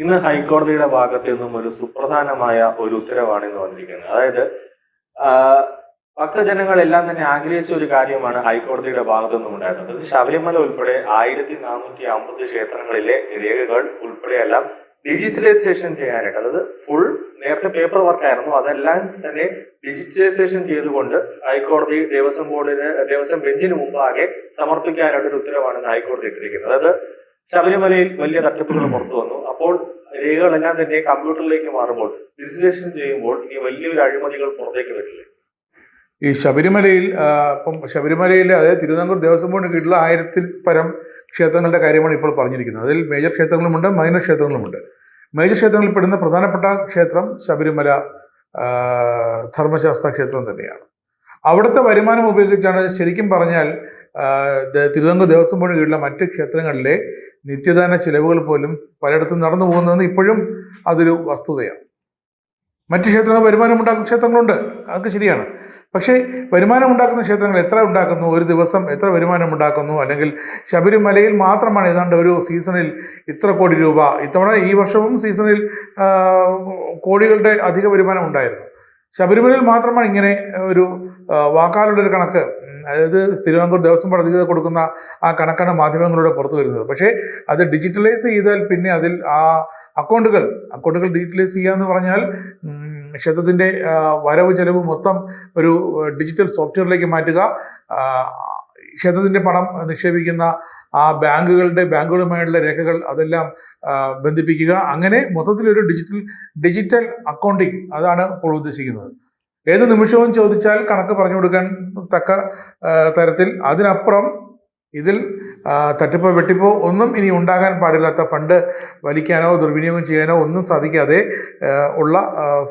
ഇന്ന് ഹൈക്കോടതിയുടെ ഭാഗത്ത് നിന്നും ഒരു സുപ്രധാനമായ ഒരു ഉത്തരവാണ് ഇന്ന് വന്നിരിക്കുന്നത്. അതായത് ഭക്തജനങ്ങളെല്ലാം തന്നെ ആഗ്രഹിച്ച ഒരു കാര്യമാണ് ഹൈക്കോടതിയുടെ ഭാഗത്തു നിന്നും ഉണ്ടായിരുന്നത്. ശബരിമല ഉൾപ്പെടെ ആയിരത്തി നാനൂറ്റി അമ്പത് ക്ഷേത്രങ്ങളിലെ രേഖകൾ ഉൾപ്പെടെയെല്ലാം ഡിജിറ്റലൈസേഷൻ ചെയ്യാനായിട്ട് അതായത് ഫുൾ നേരത്തെ പേപ്പർ വർക്ക് ആയിരുന്നു. അതെല്ലാം തന്നെ ഡിജിറ്റലൈസേഷൻ ചെയ്തുകൊണ്ട് ഹൈക്കോടതി ദേവസ്വം ബോർഡിന് ദേവസ്വം ബെഞ്ചിന് മുമ്പാകെ സമർപ്പിക്കാനായിട്ട് ഒരു ഉത്തരവാണ് ഹൈക്കോടതി ഇട്ടിരിക്കുന്നത്. അതായത് ശബരിമലയിൽ വലിയ തട്ടിപ്പുകൾ പുറത്തു വന്നു. അപ്പോൾ രേഖകളെല്ലാം തന്നെ കമ്പ്യൂട്ടറിലേക്ക് മാറുമ്പോൾ ബിസിനസ് ചെയ്യുമ്പോൾ ഇനി വലിയൊരു അഴിമതികൾ പുറത്തേക്ക് വരില്ലേ? ഈ ശബരിമലയിൽ ഇപ്പം ശബരിമലയിൽ അതായത് തിരുവിതാംകൂർ ദേവസ്വം ബോർഡിന് കീഴിലുള്ള ആയിരത്തിൽ പരം ക്ഷേത്രങ്ങളുടെ കാര്യമാണ് ഇപ്പോൾ പറഞ്ഞിരിക്കുന്നത്. അതിൽ മേജർ ക്ഷേത്രങ്ങളുമുണ്ട് മൈനർ ക്ഷേത്രങ്ങളുമുണ്ട്. മേജർ ക്ഷേത്രങ്ങളിൽ പെടുന്ന പ്രധാനപ്പെട്ട ക്ഷേത്രം ശബരിമല ധർമ്മശാസ്ത്ര ക്ഷേത്രം തന്നെയാണ്. അവിടുത്തെ വരുമാനം ഉപയോഗിച്ചാണ് ശരിക്കും പറഞ്ഞാൽ തിരുവിതാംകൂർ ദേവസ്വം ബോർഡിന് കീഴിലുള്ള മറ്റ് ക്ഷേത്രങ്ങളിലെ നിത്യദാന ചിലവുകൾ പോലും പലയിടത്തും നടന്നു പോകുന്നതെന്ന് ഇപ്പോഴും അതൊരു വസ്തുതയാണ്. മറ്റ് ക്ഷേത്രങ്ങൾ വരുമാനം ഉണ്ടാക്കുന്ന ക്ഷേത്രങ്ങളുണ്ട്. അതൊക്കെ ശരിയാണ്. പക്ഷേ വരുമാനം ഉണ്ടാക്കുന്ന ക്ഷേത്രങ്ങൾ എത്ര ഉണ്ടാക്കുന്നു? ഒരു ദിവസം എത്ര വരുമാനം ഉണ്ടാക്കുന്നു? അല്ലെങ്കിൽ ശബരിമലയിൽ മാത്രമാണ് ഏതാണ്ട് ഒരു സീസണിൽ ഇത്ര കോടി രൂപ ഇത്തവണ ഈ വർഷവും സീസണിൽ കോടികളുടെ അധിക വരുമാനം ഉണ്ടായിരുന്നു. ശബരിമലയിൽ മാത്രമാണ് ഇങ്ങനെ ഒരു വാക്കാലുള്ളൊരു കണക്ക്. അതായത് തിരുവനന്തപുരം ദേവസ്വം അധികൃതർ കൊടുക്കുന്ന ആ കണക്കാണ് മാധ്യമങ്ങളിലൂടെ പുറത്തു വരുന്നത്. പക്ഷേ അത് ഡിജിറ്റലൈസ് ചെയ്താൽ പിന്നെ അതിൽ ആ അക്കൗണ്ടുകൾ അക്കൗണ്ടുകൾ ഡിജിറ്റലൈസ് ചെയ്യുക എന്ന് പറഞ്ഞാൽ ക്ഷേത്രത്തിന്റെ വരവ് ചെലവ് മൊത്തം ഒരു ഡിജിറ്റൽ സോഫ്റ്റ്വെയറിലേക്ക് മാറ്റുക. ക്ഷേത്രത്തിന്റെ പണം നിക്ഷേപിക്കുന്ന ആ ബാങ്കുകളുടെ ബാങ്കുകളുമായുള്ള രേഖകൾ അതെല്ലാം ബന്ധിപ്പിക്കുക. അങ്ങനെ മൊത്തത്തിലൊരു ഡിജിറ്റൽ ഡിജിറ്റൽ അക്കൗണ്ടിങ് അതാണ് ഇപ്പോൾ ഉദ്ദേശിക്കുന്നത്. ഏത് നിമിഷവും ചോദിച്ചാൽ കണക്ക് പറഞ്ഞു കൊടുക്കാൻ തക്ക തരത്തിൽ. അതിനപ്പുറം ഇതിൽ തട്ടിപ്പോ വെട്ടിപ്പോ ഒന്നും ഇനി ഉണ്ടാകാൻ പാടില്ലാത്ത ഫണ്ട് വലിക്കാനോ ദുർവിനിയോഗം ചെയ്യാനോ ഒന്നും സാധിക്കാതെ ഉള്ള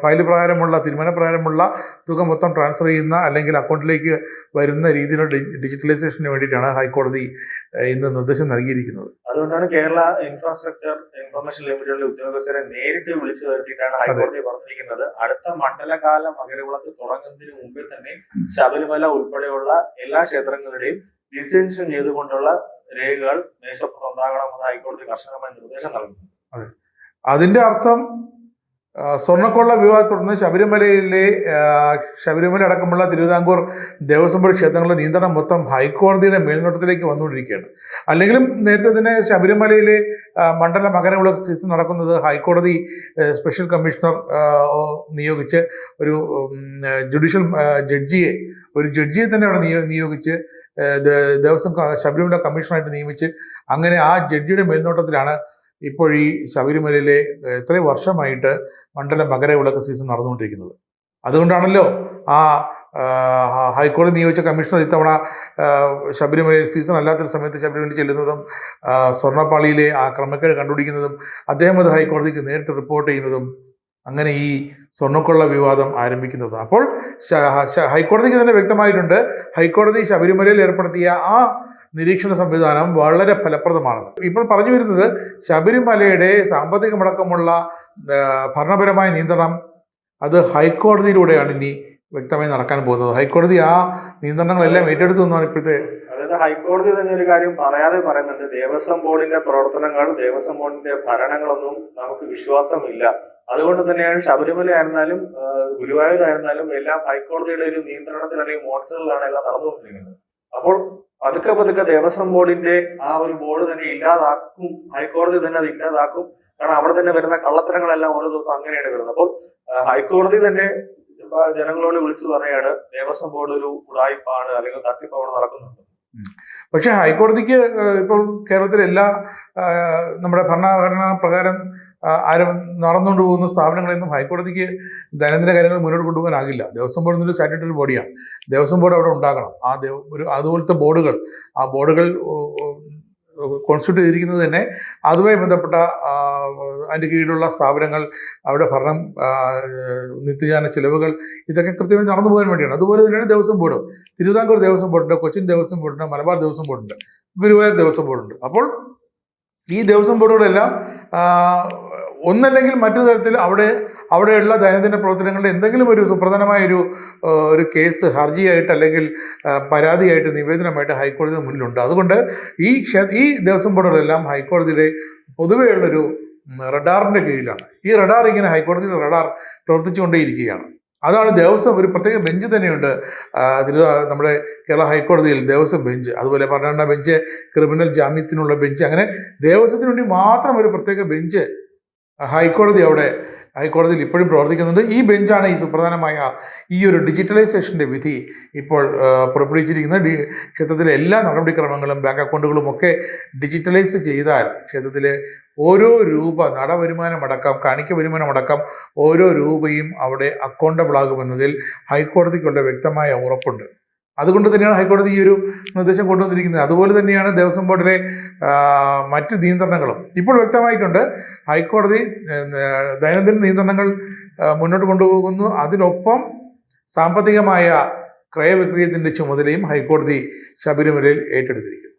ഫയൽ പ്രകാരമുള്ള തീരുമാനപ്രകാരമുള്ള തുക മൊത്തം ട്രാൻസ്ഫർ ചെയ്യുന്ന അല്ലെങ്കിൽ അക്കൗണ്ടിലേക്ക് വരുന്ന രീതിയിലുള്ള ഡിജിറ്റലൈസേഷന് വേണ്ടിയിട്ടാണ് ഹൈക്കോടതി ഇന്ന് നിർദ്ദേശം നൽകിയിരിക്കുന്നത്. അതുകൊണ്ടാണ് കേരള ഇൻഫ്രാസ്ട്രക്ചർ ഇൻഫർമേഷൻ ലിമിറ്റഡിലെ ഉദ്യോഗസ്ഥരെ നേരിട്ട് വിളിച്ചു വരുത്തിയിട്ടാണ് ഹൈക്കോടതി പറഞ്ഞിരിക്കുന്നത്. അടുത്ത മണ്ഡലകാല മകരവിളക്ക് തുടങ്ങുന്നതിന് മുമ്പേ തന്നെ ശബരിമല ഉൾപ്പെടെയുള്ള എല്ലാ ക്ഷേത്രങ്ങളുടെയും ഡിജിറ്റലൈസേഷൻ ചെയ്തുകൊണ്ടുള്ള രേഖകൾ മേശപ്പുറത്ത് ഉണ്ടാകണമെന്ന് ഹൈക്കോടതി കർശനമായ നിർദ്ദേശം നൽകുന്നു. അതിന്റെ അർത്ഥം സ്വർണക്കൊള്ള വിവാഹത്തെ തുടർന്ന് ശബരിമലയിലെ ശബരിമല അടക്കമുള്ള തിരുവിതാംകൂർ ദേവസ്വം ബോർഡ് ക്ഷേത്രങ്ങളുടെ നിയന്ത്രണം മൊത്തം ഹൈക്കോടതിയുടെ മേൽനോട്ടത്തിലേക്ക് വന്നുകൊണ്ടിരിക്കുകയാണ്. അല്ലെങ്കിലും നേരത്തെ തന്നെ ശബരിമലയിലെ മണ്ഡല മകരവിളക്ക് സീസൺ നടക്കുന്നത് ഹൈക്കോടതി സ്പെഷ്യൽ കമ്മീഷണർ നിയോഗിച്ച് ഒരു ജുഡീഷ്യൽ ജഡ്ജിയെ ഒരു ജഡ്ജിയെ തന്നെ അവിടെ നിയോ നിയോഗിച്ച് ദേവസ്വം ശബരിമല കമ്മീഷണറായിട്ട് നിയമിച്ച് അങ്ങനെ ആ ജഡ്ജിയുടെ മേൽനോട്ടത്തിലാണ് ഇപ്പോൾ ഈ ശബരിമലയിലെ എത്ര എത്രയും വർഷമായിട്ട് മണ്ഡല മകരവിളക്ക് സീസൺ നടന്നുകൊണ്ടിരിക്കുന്നത്. അതുകൊണ്ടാണല്ലോ ആ ഹൈക്കോടതി നിയോഗിച്ച കമ്മീഷണർ ഇത്തവണ ശബരിമല ശബരിമലയിൽ സീസൺ അല്ലാത്തൊരു സമയത്ത് ശബരിമല ചെല്ലുന്നതും സ്വർണപ്പാളിയിലെ ആ ക്രമക്കേട് കണ്ടുപിടിക്കുന്നതും അദ്ദേഹം അത് ഹൈക്കോടതിക്ക് നേരിട്ട് റിപ്പോർട്ട് ചെയ്യുന്നതും അങ്ങനെ ഈ സ്വർണക്കൊള്ള വിവാദം ആരംഭിക്കുന്നത്. അപ്പോൾ ഹൈക്കോടതിക്ക് തന്നെ വ്യക്തമായിട്ടുണ്ട്. ഹൈക്കോടതി ശബരിമലയിൽ ഏർപ്പെടുത്തിയ ആ നിരീക്ഷണ സംവിധാനം വളരെ ഫലപ്രദമാണ് ഇപ്പോൾ പറഞ്ഞു വരുന്നത് ശബരിമലയുടെ സാമ്പത്തിക മുടക്കമുള്ള ഭരണപരമായ നിയന്ത്രണം അത് ഹൈക്കോടതിയിലൂടെയാണ് ഇനി വ്യക്തമായി നടക്കാൻ പോകുന്നത്. ഹൈക്കോടതി ആ നിയന്ത്രണങ്ങളെല്ലാം ഏറ്റെടുത്തു എന്നാണ് ഇപ്പോഴത്തെ അതായത് ഹൈക്കോടതി തന്നെ ഒരു കാര്യം പറയാതെ പറയുന്നുണ്ട്. ദേവസ്വം ബോർഡിന്റെ പ്രവർത്തനങ്ങൾ ദേവസ്വം ബോർഡിന്റെ ഭരണങ്ങളൊന്നും നമുക്ക് വിശ്വാസമില്ല. അതുകൊണ്ട് തന്നെയാണ് ശബരിമല ആയിരുന്നാലും ഗുരുവായൂരായിരുന്നാലും എല്ലാം ഹൈക്കോടതിയുടെ ഒരു നിയന്ത്രണത്തിൽ അല്ലെങ്കിൽ മോണിറ്ററിലാണ് എല്ലാം നടന്നുകൊണ്ടിരിക്കുന്നത്. അപ്പോൾ പതുക്കെ പതുക്കെ ദേവസ്വം ബോർഡിന്റെ ആ ഒരു ബോർഡ് തന്നെ ഇല്ലാതാക്കും ഹൈക്കോടതി തന്നെ അത് ഇല്ലാതാക്കും. കാരണം അവിടെ തന്നെ വരുന്ന കള്ളത്തരങ്ങളെല്ലാം ഓരോ ദിവസം അങ്ങനെയാണ് വരുന്നത്. അപ്പോൾ ഹൈക്കോടതി തന്നെ ജനങ്ങളോട് വിളിച്ചു പറയാണ് ദേവസ്വം ബോർഡ് ഒരു ഉടായ്പാണ് അല്ലെങ്കിൽ തട്ടിപ്പാണ് നടക്കുന്നുണ്ട് പക്ഷേ ഹൈക്കോടതിക്ക് ഇപ്പോൾ കേരളത്തിലെ എല്ലാ നമ്മുടെ ഭരണഘടനാ പ്രകാരം ആരും നടന്നുകൊണ്ട് പോകുന്ന സ്ഥാപനങ്ങളെയൊന്നും ഹൈക്കോടതിക്ക് ദൈനംദിന കാര്യങ്ങൾ മുന്നോട്ട് കൊണ്ടുപോകാനാകില്ല. ദേവസ്വം ബോർഡ് എന്നൊരു സ്റ്റാറ്റ്യൂട്ടറി ബോഡിയാണ് ദേവസ്വം ബോർഡ് അവിടെ ഉണ്ടാകണം. ആ ഒരു അതുപോലത്തെ ബോർഡുകൾ ആ ബോർഡുകൾ കോൺസ്റ്റിറ്റ്യൂട്ട് ചെയ്തിരിക്കുന്നത് തന്നെ അതുമായി ബന്ധപ്പെട്ട അതിന്റെ കീഴിലുള്ള സ്ഥാപനങ്ങൾ അവിടെ ഭരണം നിത്യജാന ചിലവുകൾ ഇതൊക്കെ കൃത്യമായി നടന്നു പോകാൻ വേണ്ടിയാണ്. അതുപോലെ തന്നെയാണ് ദേവസ്വം ബോർഡ്. തിരുവിതാംകൂർ ദേവസ്വം ബോർഡുണ്ട് കൊച്ചിൻ ദേവസ്വം ബോർഡുണ്ട് മലബാർ ദേവസ്വം ബോർഡുണ്ട് ഗുരുവായൂർ ദേവസ്വം ബോർഡുണ്ട്. അപ്പോൾ ഈ ദേവസ്വം ബോർഡുകളെല്ലാം ഒന്നല്ലെങ്കിൽ മറ്റു തരത്തിൽ അവിടെ അവിടെയുള്ള ദൈനംദിന പ്രവർത്തനങ്ങളുടെ എന്തെങ്കിലും ഒരു സുപ്രധാനമായ ഒരു ഒരു കേസ് ഹർജിയായിട്ട് അല്ലെങ്കിൽ പരാതിയായിട്ട് നിവേദനമായിട്ട് ഹൈക്കോടതിയുടെ മുന്നിലുണ്ട്. അതുകൊണ്ട് ഈ ഈ ദേവസ്വം ബോർഡുകളെല്ലാം ഹൈക്കോടതിയുടെ പൊതുവെയുള്ളൊരു റഡാറിന്റെ കീഴിലാണ്. ഈ റഡാർ ഇങ്ങനെ ഹൈക്കോടതിയുടെ റഡാർ പ്രവർത്തിച്ചുകൊണ്ടേയിരിക്കുകയാണ്. അതാണ് ദേവസ്വം ഒരു പ്രത്യേക ബെഞ്ച് തന്നെയുണ്ട്. ആ, തിരു നമ്മുടെ കേരള ഹൈക്കോടതിയിൽ ദേവസ്വം ബെഞ്ച്. അതുപോലെ പന്ത്രണ്ടാം ബെഞ്ച് ക്രിമിനൽ ജാമ്യത്തിനുള്ള ബെഞ്ച്. അങ്ങനെ ദേവസ്വത്തിന് വേണ്ടി മാത്രം ഒരു പ്രത്യേക ബെഞ്ച് ഹൈക്കോടതി അവിടെ ഹൈക്കോടതിയിൽ ഇപ്പോഴും പ്രവർത്തിക്കുന്നുണ്ട്. ഈ ബെഞ്ചാണ് ഈ സുപ്രധാനമായ ഈ ഒരു ഡിജിറ്റലൈസേഷന്റെ വിധി ഇപ്പോൾ പുറപ്പെടുവിച്ചിരിക്കുന്നത്. ഡി ക്ഷേത്രത്തിലെ എല്ലാ നടപടിക്രമങ്ങളും ബാങ്ക് അക്കൗണ്ടുകളും ഒക്കെ ഡിജിറ്റലൈസ് ചെയ്താൽ ക്ഷേത്രത്തിലെ ഓരോ രൂപ നടവരുമാനമടക്കം കാണിക്ക വരുമാനമടക്കം ഓരോ രൂപയും അവിടെ അക്കൗണ്ടബിൾ ആകുമെന്നതിൽ ഹൈക്കോടതിക്കുള്ള വ്യക്തമായ ഉറപ്പുണ്ട്. അതുകൊണ്ട് തന്നെയാണ് ഹൈക്കോടതി ഈ ഒരു നിർദ്ദേശം കൊണ്ടുവന്നിരിക്കുന്നത്. അതുപോലെ തന്നെയാണ് ദേവസ്വം ബോർഡിലെ മറ്റ് നിയന്ത്രണങ്ങളും. ഇപ്പോൾ വ്യക്തമായിട്ടുണ്ട് ഹൈക്കോടതി ദൈനംദിന നിയന്ത്രണങ്ങൾ മുന്നോട്ട് കൊണ്ടുപോകുന്നു. അതിനൊപ്പം സാമ്പത്തികമായ ക്രയവിക്രയത്തിന്റെ ചുമതലയും ഹൈക്കോടതി ശബരിമലയിൽ ഏറ്റെടുത്തിരിക്കുന്നു.